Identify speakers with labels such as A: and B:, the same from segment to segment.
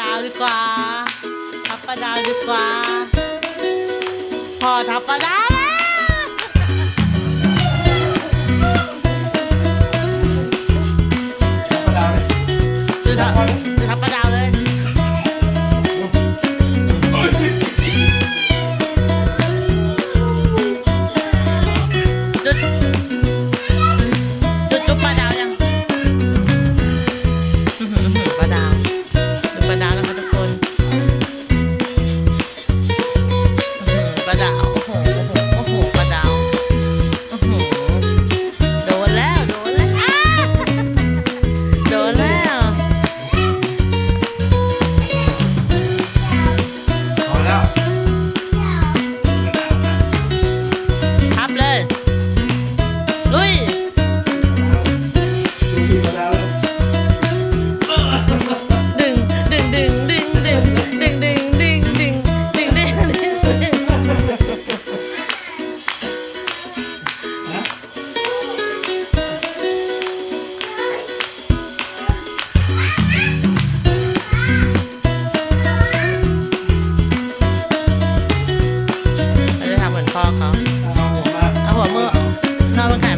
A: ดาวดีกว่า ทับป้าดาวดีกว่า พอทับป้าดาว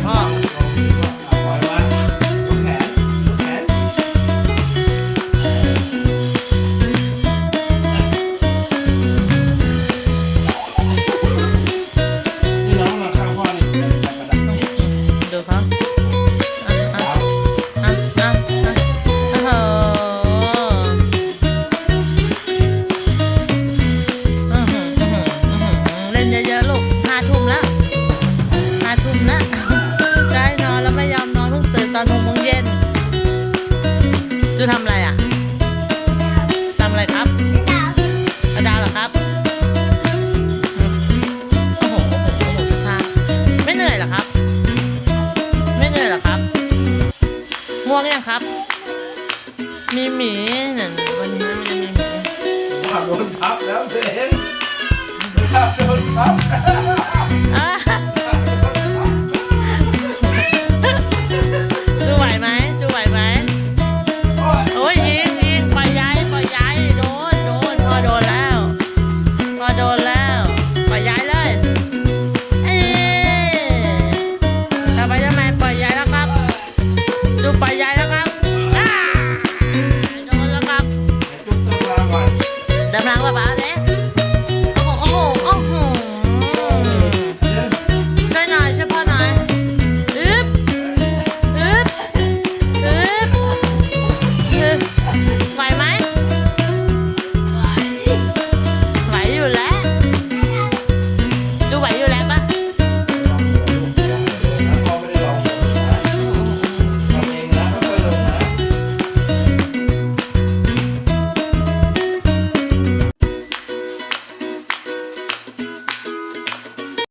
A: พ่อดูเขาอะอะอะอะอะอ้โหออออื้อออเล่นเยอะ จูทำอะไรอะทำอะไรครับกระดาษเหรอครับโอ้โหโอ้โหโอ้โหาพไม่เหนื่อยเหรอครับ ไม่เหนื่อยเหรอครับง่วงยังครับ มีหมีเนี่ยวันนี้มันจะมีหมี
B: โดนทับแล้วเองโดนทับแล้ว
A: ไปใหญ่แล้วครับโดนแล้วครับ
B: ำรางก่อน
A: ตำรางว่าบ้าเลย